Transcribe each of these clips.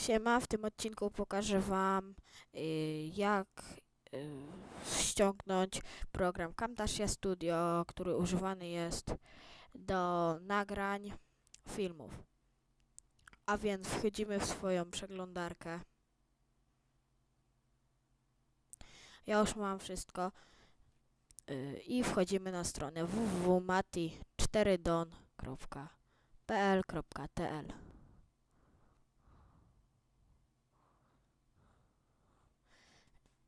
Siema, w tym odcinku pokażę Wam y, jak y, ściągnąć program Camtasia Studio, który używany jest do nagrań filmów. A więc wchodzimy w swoją przeglądarkę. Ja już mam wszystko y, i wchodzimy na stronę www.mati4don.pl.tl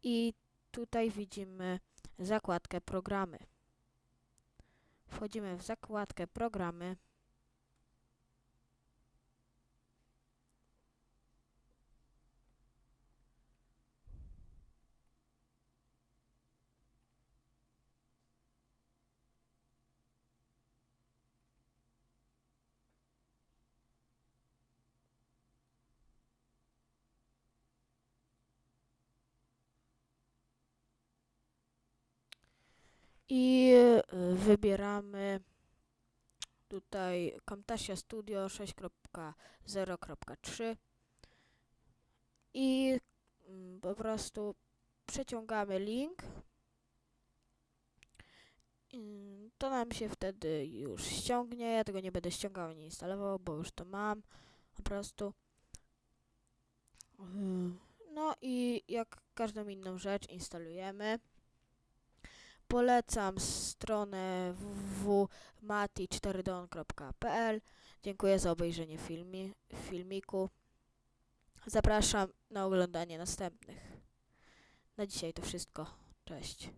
i tutaj widzimy zakładkę programy. Wchodzimy w zakładkę programy. I y, wybieramy tutaj Camtasia Studio 6.0.3 i mm, po prostu przeciągamy link. To nam się wtedy już ściągnie. Ja tego nie będę ściągał ani instalował, bo już to mam. Po prostu. Ym, No i jak każdą inną rzecz instalujemy. Polecam stronę www.mati4don.pl. Dziękuję za obejrzenie filmi, filmiku. Zapraszam na oglądanie następnych. Na dzisiaj to wszystko. Cześć.